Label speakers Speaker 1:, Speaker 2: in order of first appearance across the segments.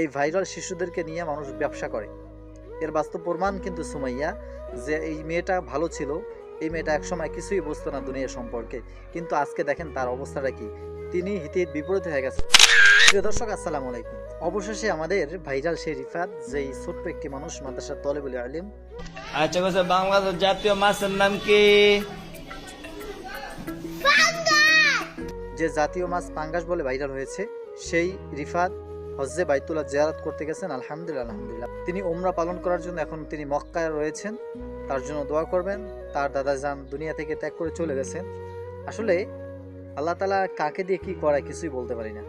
Speaker 1: এই ভাইরাল শিশুদেরকে নিয়ে মানুষ ব্যবসা করে। এর বাস্তব প্রমাণ কিন্তু সুমাইয়া যে এই মেয়েটা ভালো ছিল এই মেয়েটা একসময় কিছুই বুঝতো না দুনিয়া সম্পর্কে। কিন্তু আজকে দেখেন তার অবস্থাটা কি। তিনি হিতে বিপরীত হয়ে গেছে। প্রিয় দর্শক আসসালামু আলাইকুম। অবশেষে আমাদের ভাইরাল সেই রিফাত যেই ছোট্ট একটি মানুষ মাদ্রাসার বলে আলিম।
Speaker 2: আচ্ছা কথা বাংলাদেশ জাতীয় মাছের নাম কি?
Speaker 1: যে জাতীয় মাছ পাঙ্গাস বলে ভাইরাল হয়েছে সেই রিফাত হজ্জে বাইতুল্লাহ জিয়ারত করতে গেছেন, আলহামদুলিল্লাহ আলহামদুলিল্লাহ। তিনি ওমরা পালন করার জন্য এখন তিনি মক্কায় রয়েছেন, তার জন্য দোয়া করবেন, তার দাদা যান দুনিয়া থেকে ত্যাগ করে চলে গেছেন। আসলে আল্লাহ তালা কাকে দিয়ে কি করায় কিছুই বলতে পারি না।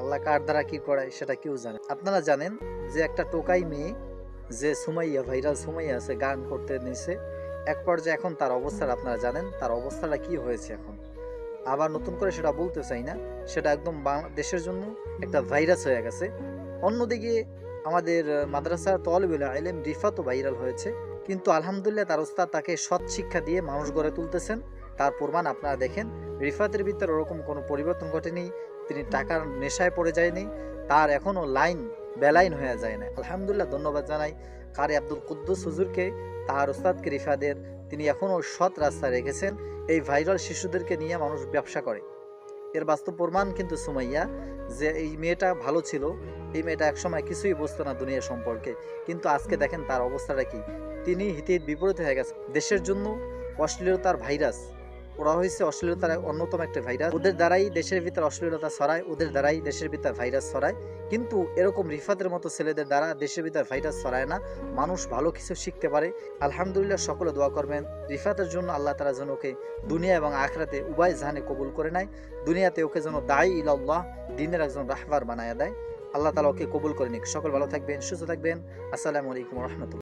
Speaker 1: আল্লাহ কার দ্বারা কি করায় সেটা কেউ জানে আপনারা জানেন যে একটা টোকাই মেয়ে, যে সুমাইয়া, ভাইরাল সুমাইয়া আছে, গান করতে নিছে, এক পর্যায়ে এখন তার অবস্থাটা আপনারা জানেন, তার অবস্থাটা কি হয়েছে এখন? আবার নতুন করে সেটা বলতে চাই না। সেটা একদম বাংলাদেশের জন্য একটা ভাইরাস হয়ে গেছে। অন্যদিকে আমাদের মাদ্রাসার তলবিল আইলেম রিফাতও ভাইরাল হয়েছে। কিন্তু আলহামদুলিল্লাহ তার ওস্তাদ তাকে সৎ শিক্ষা দিয়ে মানুষ গড়ে তুলতেছেন। তার প্রমাণ আপনারা দেখেন। রিফাতের ভিতরে ওরকম কোনো পরিবর্তন ঘটেনি। তিনি টাকার নেশায় পড়ে যায়নি। তার এখনও লাইন, বেলাইন হয়ে যায় না আলহামদুলিল্লাহ ধন্যবাদ জানাই কারি আব্দুল কুদ্দুস হুজুরকে তাহার ওস্তাদকে রিফাদের তিনি এখনও সৎ রাস্তায় রেখেছেন, এই ভাইরাল শিশুদেরকে নিয়ে মানুষ ব্যবসা করে। এর বাস্তব প্রমাণ কিন্তু সুমাইয়া, যে এই মেয়েটা ভালো ছিল, এই মেয়েটা একসময় কিছুই বুঝতো না দুনিয়া সম্পর্কে। কিন্তু আজকে দেখেন তার অবস্থাটা কি। তিনি হিতে বিপরীত হয়ে গেছে। দেশের জন্য অশ্লীলতার ভাইরাস। ওরা হয়েছে অশ্লীলতার অন্যতম একটা ভাইরাস ওদের দ্বারাই দেশের ভিতরে অশ্লীলতা ছড়ায়, ওদের দ্বারাই দেশের ভিতর ভাইরাস ছড়ায়। কিন্তু এরকম রিফাতের মতো ছেলেদের দ্বারা দেশের ভিতর ভাইরাস ছড়ায় না। মানুষ ভালো কিছু শিখতে পারে। আলহামদুলিল্লাহ সকলে দোয়া করবেন। রিফাতের জন্য আল্লাহ তারা যেন ওকে দুনিয়া এবং আখরাতে উভয় জাহানে কবুল করে নেয়। দুনিয়াতে ওকে যেন দায়ী ইলাল্লাহ, দিনের একজন রাহবার বানায় দেয়। আল্লাহ তালা ওকে কবুল করে নিক। সকল ভালো থাকবেন, সুস্থ থাকবেন। আসসালামু আলাইকুম রহমতুল্লাহ।